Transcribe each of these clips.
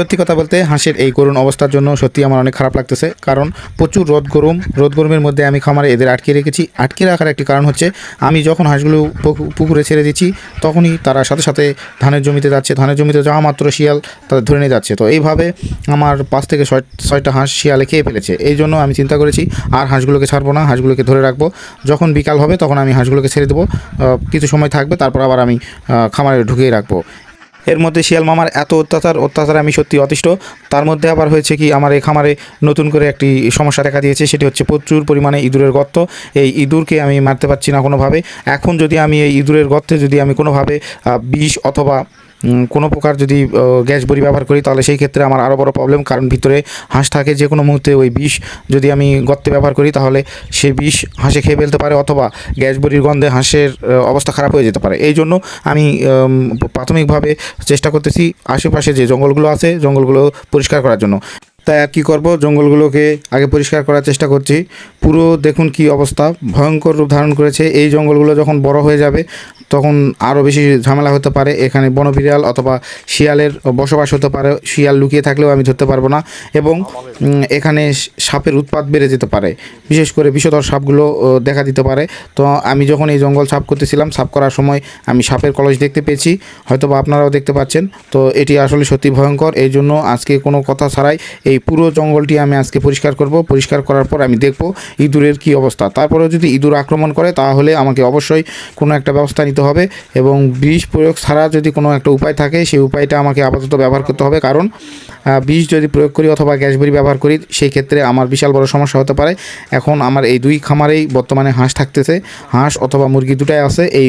সত্যি কথা বলতে হাঁসের এই করুণ অবস্থার জন্য সত্যি আমার অনেক খারাপ লাগতেছে। কারণ প্রচুর রোদ গরম, রোদ গরমের মধ্যে আমি খামারে এদের আটকে রেখেছি। আটকে রাখার একটি কারণ হচ্ছে, আমি যখন হাঁসগুলো পুকু- পুকুরে ছেড়ে দিচ্ছি, তখনই তারা সাথে সাথে ধানের জমিতে যাচ্ছে। ধানের জমিতে যাওয়া মাত্র শিয়াল তাদের ধরে নিয়ে যাচ্ছে। তো এইভাবে আমার পাঁচ থেকে ছয়, ছয়টা হাঁস শিয়ালে খেয়ে ফেলেছে। এই জন্য আমি চিন্তা করেছি, আর হাঁসগুলোকে ছাড়বো না, হাঁসগুলোকে ধরে রাখব। যখন বিকাল হবে, তখন আমি হাঁসগুলোকে ছেড়ে দেবো। কিছু সময় থাকবে, তারপর আবার আমি খামারে ঢুকিয়ে রাখব। এর মধ্যে শিয়াল মামার এত অত্যাচার অত্যাচার আমি সত্যি অতিষ্ঠ। তার মধ্যে আবার হয়েছে কি, আমার এই খামারে নতুন করে একটি সমস্যা দেখা দিয়েছে, সেটি হচ্ছে প্রচুর পরিমাণে ইঁদুরের গর্ত। এই ইঁদুরকে আমি মারতে পারছি না কোনোভাবে। এখন যদি আমি এই ইঁদুরের গর্তে যদি আমি কোনোভাবে বিষ অথবা কোনো প্রকার যদি গ্যাস বড়ি ব্যবহার করি, তাহলে সেই ক্ষেত্রে আমার আরও বড় প্রবলেম কারণ ভিতরে হাঁস থাকে যে কোনো মুহূর্তে ওই বিষ যদি আমি গর্তে ব্যবহার করি, তাহলে সেই বিষ হাঁসে খেয়ে ফেলতে পারে, অথবা গ্যাস বড়ির গন্ধে হাঁসের অবস্থা খারাপ হয়ে যেতে পারে। এই জন্য আমি প্রাথমিকভাবে চেষ্টা করতেছি আশেপাশে যে জঙ্গলগুলো আছে, জঙ্গলগুলো পরিষ্কার করার জন্য। তাই আর কী করব? জঙ্গলগুলোকে আগে পরিষ্কার করার চেষ্টা করছি। পুরো দেখুন কি অবস্থা, ভয়ঙ্কর রূপ ধারণ করেছে। এই জঙ্গলগুলো যখন বড় হয়ে যাবে তখন আরও বেশি ঝামেলা হতে পারে। এখানে বনবিড়াল অথবা শিয়ালের বসবাস হতে পারে। শিয়াল লুকিয়ে থাকলেও আমি ধরতে পারব না। এবং এখানে সাপের উৎপাত বেড়ে যেতে পারে। বিশেষ করে বিষধর সাপগুলো দেখা দিতে পারে। তো আমি যখন এই জঙ্গল সাফ করতেছিলাম, সাফ করার সময় আমি সাপের কলস দেখতে পেয়েছি। হয়তো বা আপনারাও দেখতে পাচ্ছেন। তো এটি আসলে সত্যি ভয়ঙ্কর। এই জন্য আজকে কোনো কথা ছাড়াই এই পুরো জঙ্গলটি আমি আজকে পরিষ্কার করব। পরিষ্কার করার পর আমি দেখব ইঁদুরের কি অবস্থা। তারপরেও যদি ইঁদুর আক্রমণ করে, তাহলে আমাকে অবশ্যই কোনো একটা ব্যবস্থা নিতে হবে এবং বিষ প্রয়োগ ছাড়া যদি কোনো একটা উপায় থাকে, সেই উপায়টা আমাকে আপাতত ব্যবহার করতে হবে। কারণ বিষ যদি প্রয়োগ করি অথবা গ্যাস বড়ি ব্যবহার করি, সেই ক্ষেত্রে আমার বিশাল বড় সমস্যা হতে পারে। এখন আমার এই দুই খামারেই বর্তমানে হাঁস থাকতেছে। হাঁস অথবা মুরগি দুটাই আছে। এই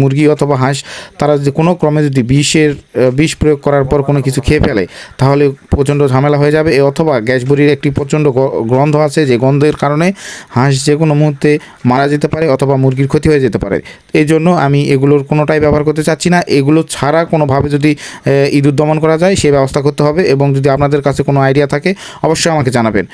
মুরগি অথবা হাঁস, তারা যদি কোনো ক্রমে যদি বিষের বিষ প্রয়োগ করার পর কোনো কিছু খেয়ে ফেলে, তাহলে প্রচণ্ড ঝামেলা হয়ে যাবে। অথবা গ্যাস বড়ির একটি প্রচণ্ড গন্ধ আছে যে গন্ধের কারণে হাঁস যে কোনো মুহূর্তে মারা যেতে পারে অথবা মুরগির ক্ষতি হয়ে যেতে পারে। এই জন্য আমি এগুলোর কোনোটাই ব্যবহার করতে চাচ্ছি না। এগুলো ছাড়া কোনোভাবে যদি ইঁদুর দমন করা যায় সেই ব্যবস্থা করতে হবে এবং যদি আপনাদের কাছে কোনো আইডিয়া থাকে, অবশ্যই আমাকে জানাবেন।